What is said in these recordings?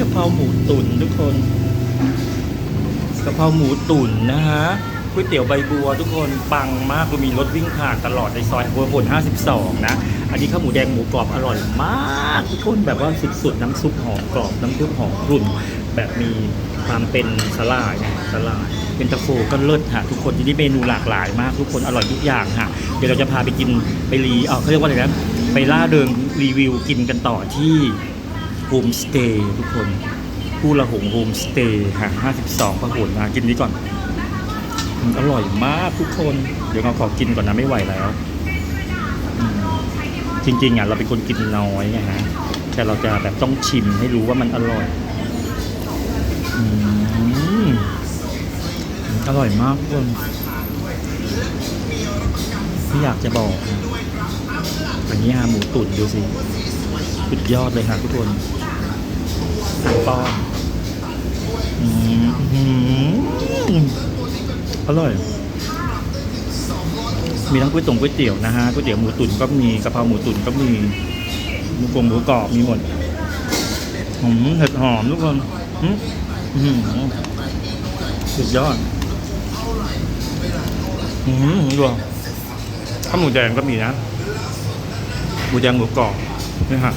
กะเพราหมูตุ๋นทุกคนกะเพราหมูตุ๋นนะฮะก๋วยเตี๋ยวใบบัวทุกคนปังมากก็มีรถวิ่งผ่านตลอดในซอยหัวผล52 นะ อันนี้ข้าวหมูแดงหมูกรอบอร่อยมาก ทุกคนแบบว่าสุดๆ น้ำซุปหอมกรอบน้ำซุปหอมกรุ่น แบบมีความเป็นสลายนะสลายเป็นตะโฟก็เลิศฮะทุกคนที่นี่เมนูหลากหลายมาก ทุกคนอร่อยทุกอย่างฮะเดี๋ยวเราจะพาไปกินไปรีเออเขาเรียกว่าอะไรนะไปล่าเริงรีวิวกินกันต่อที่ โฮมสเตย์ทุกคนผู้ละหงโฮมสเตย์ฮะ52พหลมากินนี้ก่อนมันอร่อยมากทุกคน เดี๋ยวเราขอกินก่อนนะไม่ไหวแล้ว จริงๆอะเราเป็นคนกินน้อยไงฮะแต่เราจะแบบต้องชิมให้รู้ว่ามันอร่อยอืมอร่อยมากทุกคนไม่อยากจะบอกอันนี้ฮะหมูตุ๋นดูสิสุดยอดเลยค่ะทุกคน ป้อนอร่อย มีทั้งก๋วยตงก๋วยเตี๋ยวนะฮะก๋วยเตี๋ยวหมูตุ๋นก็มีกะเพราหมูตุ๋นก็มีหมูกรอบหมูกรอบมีหมดหอมเห็ดหอมทุกคนสุดยอดอืมดูข้าวหมูแดงก็มีนะหมูแดงหมูกรอบนี่ฮะ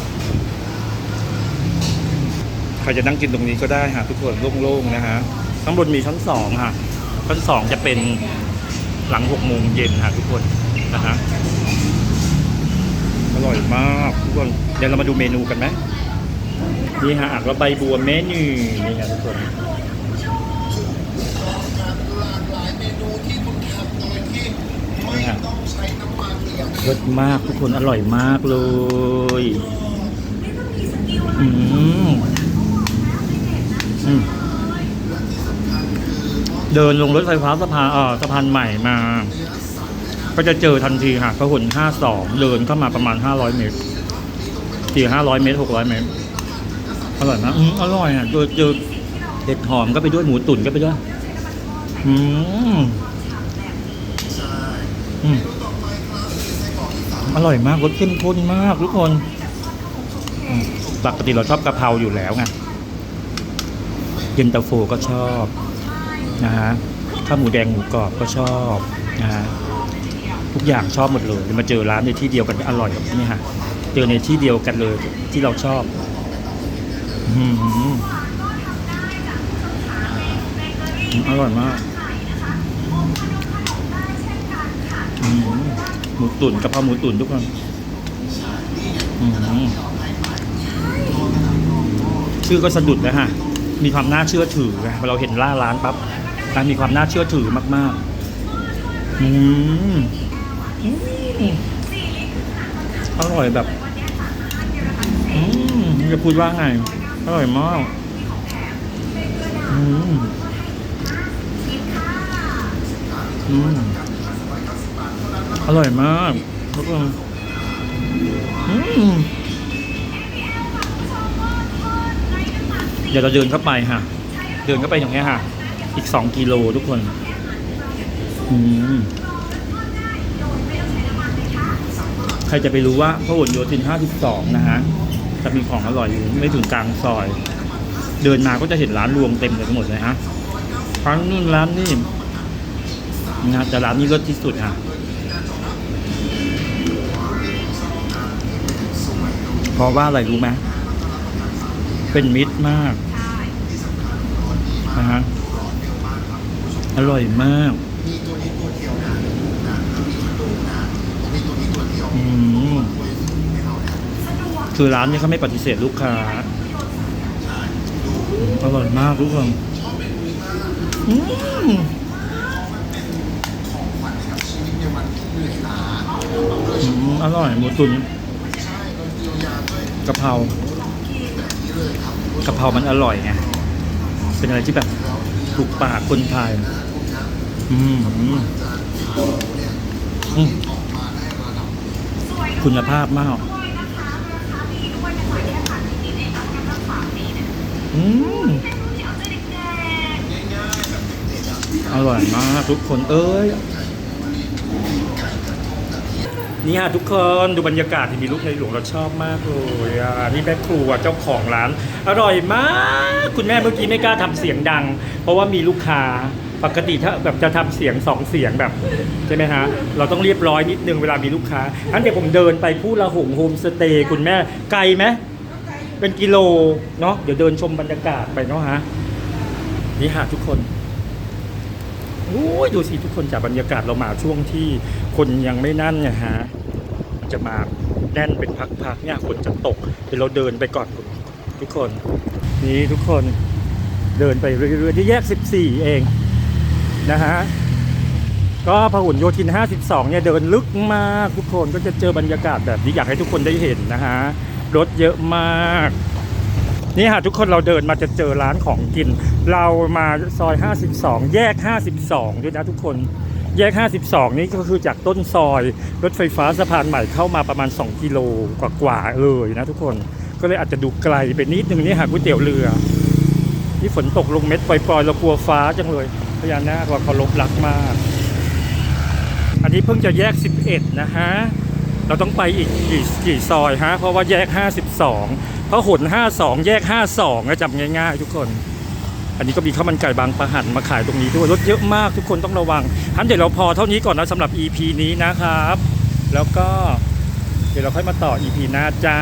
ใครจะนั่งกินตรงนี้ก็ได้ฮะทุกคนโล่งๆนะฮะข้างบนมีชั้นสองฮะชั้นสองจะเป็นหลังหกโมงเย็นฮะทุกคนนะฮะอร่อยมากทุกคนเดี๋ยวเรามาดูเมนูกันไหมนี่ฮะอ่านว่าใบบัวเมนูนี่ฮะทุกคนนี่ฮะรสมากทุกคนอร่อยมากเลย อืมอืม เดินลงรถไฟฟ้าสะพานเอ่อสะพานใหม่มา ก็จะเจอทันทีค่ะพหลห้าสองเดินเข้ามาประมาณห้าร้อยเมตรสี่ห้าร้อยเมตรหกร้อยเมตร อร่อยนะอืมอร่อยอะเจอเจอเห็ดหอมก็ไปด้วยหมูตุ๋นก็ไปด้วย อืมอืมอร่อยมากรสเข้มข้นมากทุกคนปกติเราชอบกะเพราอยู่แล้วไงเย็นตาโฟก็ชอบ นะฮะข้าวหมูแดงหมูกรอบก็ชอบนะฮะทุกอย่างชอบหมดเลยมาเจอร้านในที่เดียวกันอร่อยแบบนี้ฮะเจอในที่เดียวกันเลยที่เราชอบอืมอร่อยมากหมูตุ๋นกะเพราหมูตุ๋นทุกคนชื่อก็สะดุดนะฮะ มีความน่าเชื่อถือไงพอเราเห็นล่าร้านปั๊บ มันมีความน่าเชื่อถือมากๆอืมอืมอร่อยแบบ อืมจะพูดว่าไง อร่อยมาก อืม อืม อร่อยมากทุกคนอืมเดี๋ยวเราเดินเข้าไปค่ะ เดินเข้าไปอย่างเงี้ยค่ะ อีกสองกิโลทุกคน อืมใครจะไปรู้ว่าพหลโยธิน 52 นะฮะ จะมีของอร่อยอยู่ไม่ถึงกลางซอย เดินมาก็จะเห็นร้านรวงเต็มเลยทั้งหมดเลยฮะร้านนู่นร้านนี่นะแต่ร้านนี้รสที่สุดฮะเพราะว่าอะไรรู้ไหมเป็นมิตรมากนะฮะ อร่อยมากอืมคือร้านนี้เขาไม่ปฏิเสธลูกค้าอืมอร่อยมากทุกคนอืมอืมอร่อยหมูตุ๋นกะเพรากะเพรามันอร่อยไง เป็นอะไรที่แบบ ถูกปากคนไทยอืมอืมอืมคุณภาพมากอืมอร่อยมากทุกคนเอ้ย นี่ฮะทุกคนดูบรรยากาศที่มีลูกในหลวงเราชอบมากเลยอะนี่แม่ครัวเจ้าของร้าน อร่อยมาก คุณแม่เมื่อกี้ไม่กล้าทำเสียงดัง เพราะว่ามีลูกค้าปกติถ้าแบบจะทำเสียงสองเสียงแบบใช่ไหมฮะเราต้องเรียบร้อยนิดนึงเวลามีลูกค้างั้นเดี๋ยวผมเดินไปผู้ละหงโฮมสเตย์คุณแม่ไกลไหมเป็นกิโลเนาะเดี๋ยวเดินชมบรรยากาศไปเนาะฮะนี่ฮะทุกคน อ้ยดูสิทุกคนจากบรรยากาศเรามาช่วงที่คนยังไม่นั่นเนี่ยฮะจะมาแน่นเป็นพักๆเนี่ยฝนจะตกเดี๋ยวเราเดินไปก่อนทุกคน นี่ทุกคนเดินไปเรื่อยๆที่แยก 14 เองนะฮะก็พหลโยธิน 52 เนี่ยเดินลึกมากทุกคนก็จะเจอบรรยากาศแบบนี้อยากให้ทุกคนได้เห็นนะฮะรถเยอะมาก นี่ฮะทุกคนเราเดินมาจะเจอร้านของกิน เรามาซอย 52 แยก 52 ด้วยนะทุกคนแยก 52 นี่ก็คือจากต้นซอยรถไฟฟ้าสะพานใหม่เข้ามาประมาณ 2 กิโลกว่าๆเลยนะทุกคนก็เลยอาจจะดูไกลไปนิดนึงนี่หาก๋วยเตี๋ยวเรือนี่ฝนตกลงเม็ดปล่อยๆเรากลัวฟ้าจังเลยพญานาคเราเคารพรักมาก อันนี้เพิ่งจะแยก 11 นะฮะ เราต้องไปอีกกี่กี่ซอยฮะ เพราะว่าแยก 52 พระหน52แยก52นะจำง่ายๆ ทุกคน อันนี้ก็มีข้าวมันไก่บางประหันมาขายตรงนี้ด้วยรถเยอะมากทุกคนต้องระวังทันเดี๋ยวเราพอเท่านี้ก่อนนะสำหรับ EP นี้นะครับ แล้วก็เดี๋ยวเราค่อยมาต่อ EP หน้าจ้า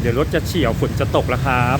เดี๋ยวรถจะเฉียวฝนจะตกแล้วครับ